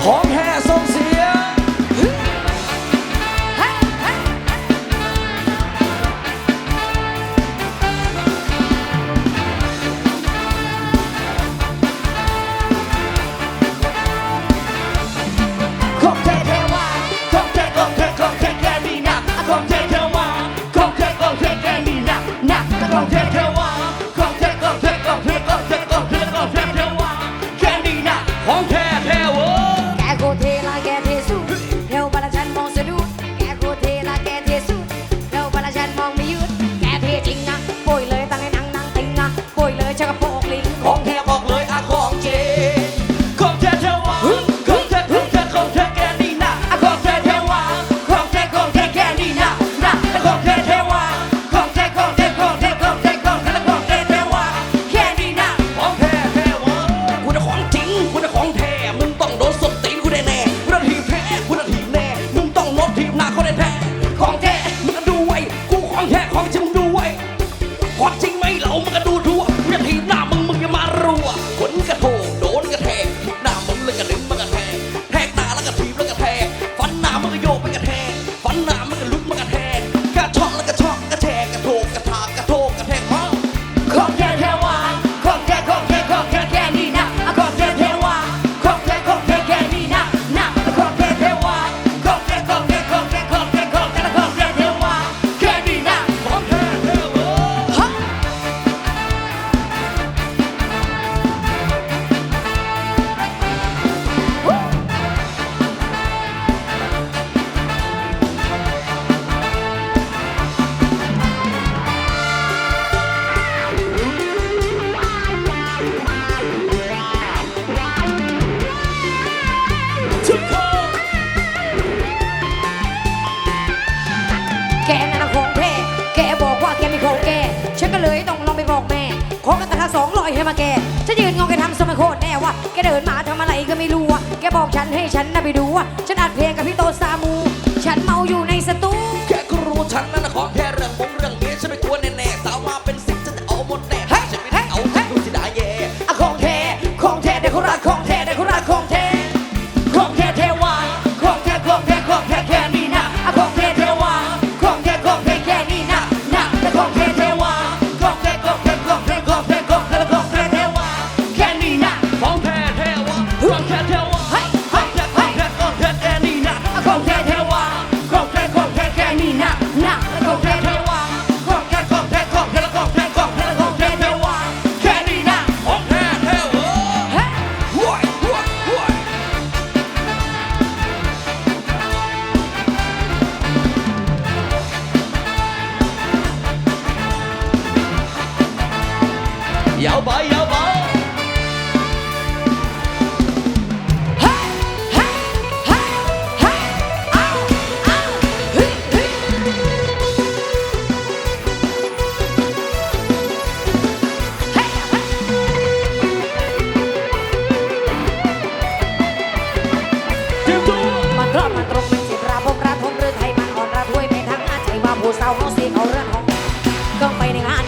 好吃。耶皇上驾崩 ฉันให้ฉันนะไปดูว่าฉันอัดเพลง เอาเขาเสียเอาเรื่องของก็ไปในงาน